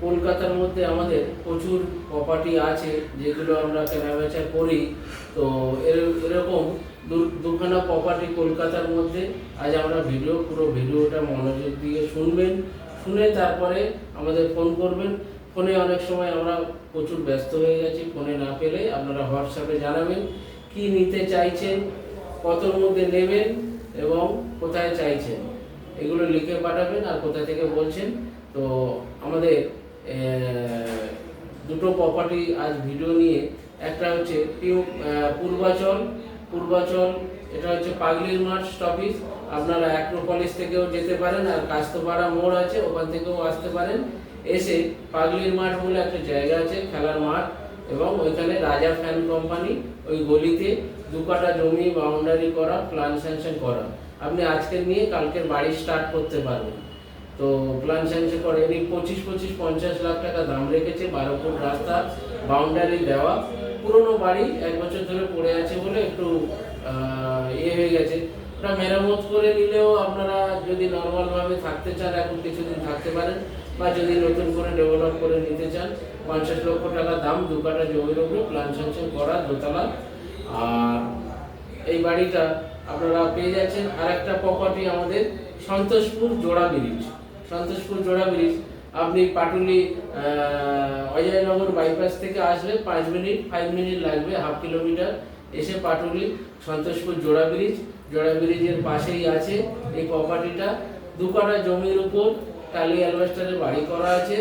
কলকাতার মধ্যে আমাদের প্রচুর প্রপার্টি আছে, যেগুলো আমরা কেনাবেচা করি। তো এর- এরকম দুখানা প্রপার্টি কলকাতার মধ্যে। আজ আমরা ভিডিও, পুরো ভিডিওটা মনোযোগ দিয়ে শুনবেন। শুনে তারপরে আমাদের ফোন করবেন। ফোনে অনেক সময় আমরা প্রচুর ব্যস্ত হয়ে গেছি ফোনে না পেলে আপনারা হোয়াটসঅ্যাপে জানাবেন কি নিতে চাইছেন, কতর মধ্যে নেবেন এবং কোথায় চাইছেন। এগুলো লিখে পাঠাবেন আর কোথা থেকে বলছেন। তো আমাদের দুটো প্রপার্টি আজ ভিডিও নিয়ে, একটা হচ্ছে পূর্বাচল পূর্বাচল, এটা হচ্ছে পাগলির মাঠ স্টপিস আপনারা অ্যাক্রোপলিস থেকেও যেতে পারেন, আর কাস্তপাড়া মোড় আছে, ওখান থেকেও আসতে পারেন। এসে পাগলির মাঠ বলে একটা জায়গা আছে, খেলার মাঠ, এবং ওইখানে রাজা ফ্যান কোম্পানি ওই গলিতে দু কাটা জমি বাউন্ডারি করা প্ল্যান স্যাংশন করা। আপনি আজকে নিয়ে কালকের বাড়ি স্টার্ট করতে পারবেন। তো প্ল্যান স্যাংশন করে এমনি পঁচিশ পঁচিশ, পঞ্চাশ লাখ টাকা দাম রেখেছে বারো ফুট রাস্তা বাউন্ডারি দেওয়া। পুরনো বাড়ি এক বছর ধরে পড়ে আছে বলে একটু ইয়ে হয়ে গেছে। ওটা মেরামত করে নিলেও আপনারা যদি নর্মালভাবে থাকতে চান, এখন কিছুদিন থাকতে পারেন, বা যদি নতুন করে ডেভেলপ করে নিতে চান, পঞ্চাশ লক্ষ টাকা দাম, দু কাটা জমির উপরে প্ল্যান স্যাংশন করা দোতলা। আর এই বাড়িটা আপনারা পেয়ে যাচ্ছেন। আর একটা প্রপার্টি আমাদের সন্তোষপুর জোড়া ব্রিজ সন্তোষপুর জোড়া ব্রিজ। আপনি পাটুলি অজয়নগর বাইপাস থেকে আসলে পাঁচ মিনিট ফাইভ মিনিট লাগবে হাফ কিলোমিটার এসে পাটুলি, সন্তোষপুর জোড়া ব্রিজ। জোড়া ব্রিজের পাশেই আছে এই প্রপার্টিটা দু কাটা জমির উপর টালি অ্যালবাস্টারের বাড়ি করা আছে।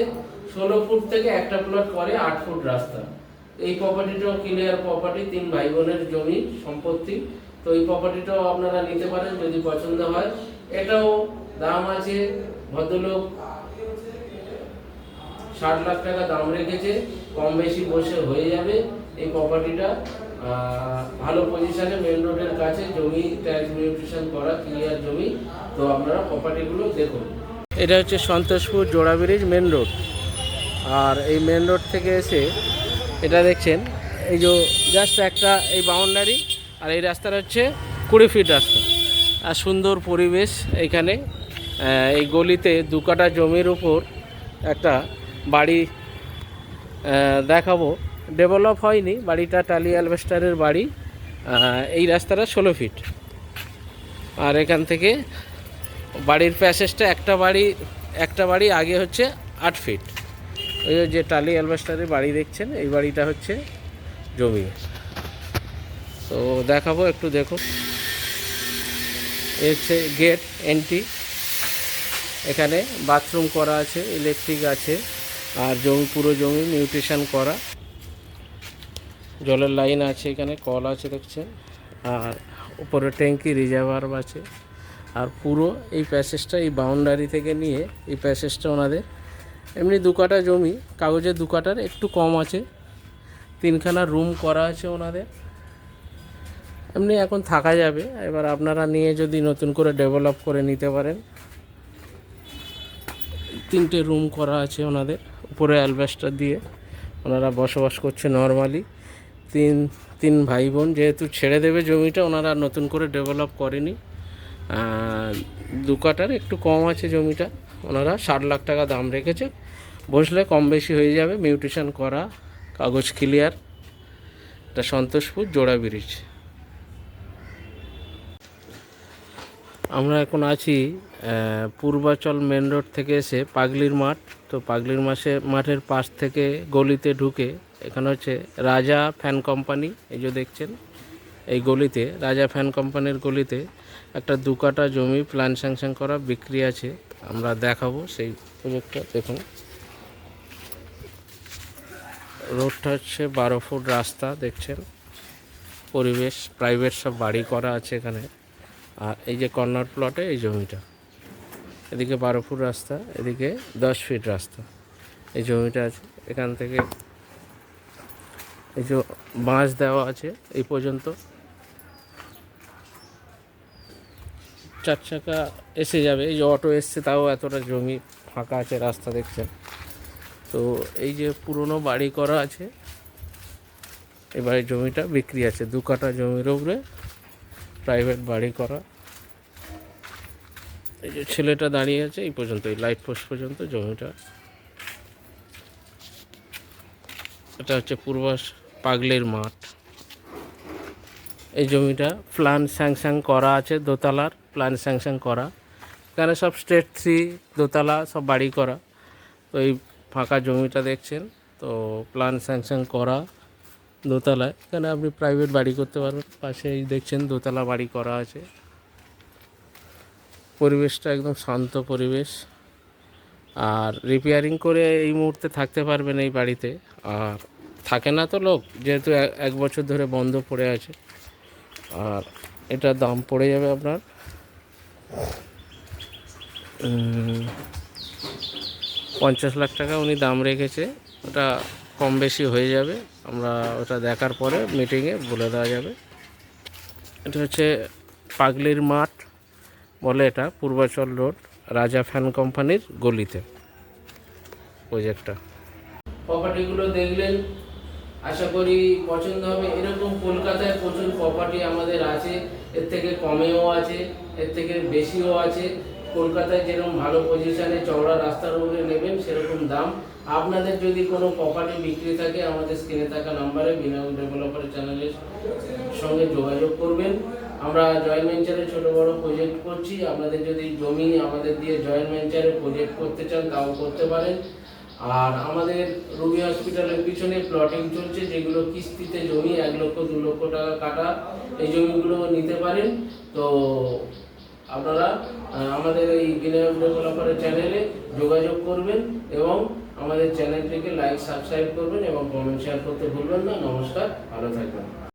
ষোলো ফুট থেকে একটা প্লট পরে আট ফুট রাস্তা। এই প্রপার্টিটাও ক্লিয়ার প্রপার্টি তিন ভাই বোনের জমি সম্পত্তি। তো এই প্রপার্টিটাও আপনারা নিতে পারেন যদি পছন্দ হয়। এটাও দাম আছে ভদ্রলোক ষাট লাখ টাকা দাম রেখেছে কম বেশি বসে হয়ে যাবে এই প্রপার্টিটা ভালো পজিশনে মেন রোডের কাছে জমি ট্যাক্স মিউটেশন করা ক্লিয়ার জমি। তো আপনারা প্রপার্টিগুলো দেখুন। এটা হচ্ছে সন্তোষপুর জোড়া ব্রিজ মেন রোড আর এই মেন রোড থেকে এসে এটা দেখছেন এই যে জাস্ট একটা এই বাউন্ডারি আর এই রাস্তাটা হচ্ছে কুড়ি ফিট রাস্তা। আর সুন্দর পরিবেশ এইখানে আহ, এই গলিতে দু কাটা জমির উপর একটা বাড়ি দেখাবো। ডেভেলপ হয়নি, বাড়িটা টালি অ্যালভেস্টারের বাড়ি। এই রাস্তাটা ষোলো ফিট। আর এখান থেকে বাড়ির প্যাসেজটা একটা বাড়ি একটা বাড়ি আগে হচ্ছে আট ফিট। ওই যে টালি অ্যালবাস্টারের বাড়ি দেখছেন, এই বাড়িটা হচ্ছে জমি। তো দেখাবো, একটু দেখুন। হচ্ছে গেট এন্ট্রি এখানে বাথরুম করা আছে ইলেকট্রিক আছে, আর জমি, পুরো জমি নিউট্রিশন করা। জলের লাইন আছে এখানে, কল আছে দেখছেন, আর উপরে ট্যাঙ্কি রিজার্ভার আছে। আর পুরো এই প্যাসেজটা এই বাউন্ডারি থেকে নিয়ে এই প্যাসেজটা ওনাদের। এমনি দু কাটা জমি, কাগজে দু কাটার একটু কম আছে। তিনখানা রুম করা আছে ওনাদের। এমনি এখন থাকা যাবে। এবার আপনারা নিয়ে যদি নতুন করে ডেভেলপ করে নিতে পারেন তিনটে রুম করা আছে ওনাদের। উপরে অ্যালবেস্টার দিয়ে ওনারা বসবাস করছে নর্মালি তিন তিন ভাই বোন যেহেতু ছেড়ে দেবে জমিটা, ওনারা নতুন করে ডেভেলপ করেনি। দু কাটার একটু কম আছে জমিটা। ওনারা ষাট লাখ টাকা দাম রেখেছে। বসলে কম বেশি হয়ে যাবে। মিউটেশন করা, কাগজ ক্লিয়ার এটা সন্তোষপুর জোড়া ব্রিজ আমরা এখন আছি পূর্বাচল মেন রোড থেকে এসে পাগলির মাঠ। তো পাগলির মাসে, মাঠের পাশ থেকে গলিতে ঢুকে এখানে হচ্ছে রাজা ফ্যান কোম্পানি, এই যে দেখছেন, এই গলিতে, রাজা ফ্যান কোম্পানির গলিতে একটা দু কাটা জমি প্ল্যান স্যাংশন করা বিক্রি আছে। আমরা দেখাবো সেই প্রজেক্টটা দেখুন। রোডটা হচ্ছে বারো ফুট রাস্তা, দেখছেন? পরিবেশ প্রাইভেট সব বাড়ি করা আছে এখানে। আর এই যে কর্নার প্লটে এই জমিটা। এদিকে বারো ফুট রাস্তা, এদিকে দশ ফিট রাস্তা। এই জমিটা আছে, এখান থেকে এই যে বাঁশ দেওয়া আছে এই পর্যন্ত। চার চাকা এসে যাবে, এই যে অটো এসছে, তাও এতটা জমি ফাঁকা আছে রাস্তা দেখছেন। তো এই যে পুরনো বাড়ি করা আছে, এবারে জমিটা বিক্রি আছে, দু কাঠা জমির উপরে প্রাইভেট বাড়ি করা। এই যে ছেলেটা দাঁড়িয়ে আছে, এই পর্যন্ত, এই লাইট পোস্ট পর্যন্ত, জমিটা। এটা হচ্ছে পূর্বাস পাগলের মাঠ। এই জমিটা প্ল্যান স্যাংশন করা আছে, দোতলার প্ল্যান স্যাংশন করা। এখানে সব স্টেট থ্রি দোতলা, সব বাড়ি করা। তো এই ফাঁকা জমিটা দেখছেন, তো প্ল্যান স্যাংশন করা দোতলায়। এখানে আপনি প্রাইভেট বাড়ি করতে পারবেন পাশে এই দেখছেন দোতলা বাড়ি করা আছে। পরিবেশটা একদম শান্ত পরিবেশ। আর রিপেয়ারিং করে এই মুহূর্তে থাকতে পারবেন এই বাড়িতে। আর থাকে না তো লোক, যেহেতু এক বছর ধরে বন্ধ পড়ে আছে। আর এটা দাম পড়ে যাবে আপনার। পঞ্চাশ লাখ টাকা উনি দাম রেখেছে। ওটা কম বেশি হয়ে যাবে। আমরা ওটা দেখার পরে মিটিংয়ে বলে দেওয়া যাবে। এটা হচ্ছে পাগলির মাঠ। বলে এটা পূর্বাচল রোড, রাজা ফ্যান কোম্পানির গলিতে। প্রজেক্টটা। প্রপার্টিগুলো দেখলেন, আশা করি পছন্দ হবে। এরকম কলকাতায় প্রচুর প্রপার্টি আমাদের আছে। এর থেকে কমেও আছে, এর থেকে বেশিও আছে। কলকাতায় যেরকম ভালো পজিশনে চওড়া রাস্তার উপরে নেবেন, সেরকম দাম। আপনাদের যদি কোনো প্রপার্টি বিক্রি থাকে, আমাদের স্ক্রিনে থাকা নাম্বারে বিনামূল ডেভেলপার চ্যানেলের সঙ্গে যোগাযোগ করবেন। আমরা জয়েন্ট ভেঞ্চারে ছোট বড় প্রজেক্ট করছি। আপনাদের যদি জমি আমাদের দিয়ে জয়েন্ট ভেঞ্চারে প্রজেক্ট করতে চান, তাও করতে পারেন। আর আমাদের রুবি হসপিটালের পিছনে প্লটিং চলছে, যেগুলো কিস্তিতে জমি এক লক্ষ, দু লক্ষ টাকা কাটা, এই জমিগুলো নিতে পারেন। তো আপনারা আমাদের এই বিনায়ক ডেভেলপারের চ্যানেলে যোগাযোগ করবেন এবং আমাদের চ্যানেলটিকে লাইক সাবস্ক্রাইব করবেন এবং কমেন্ট শেয়ার করতে ভুলবেন না। নমস্কার, ভালো থাকবেন।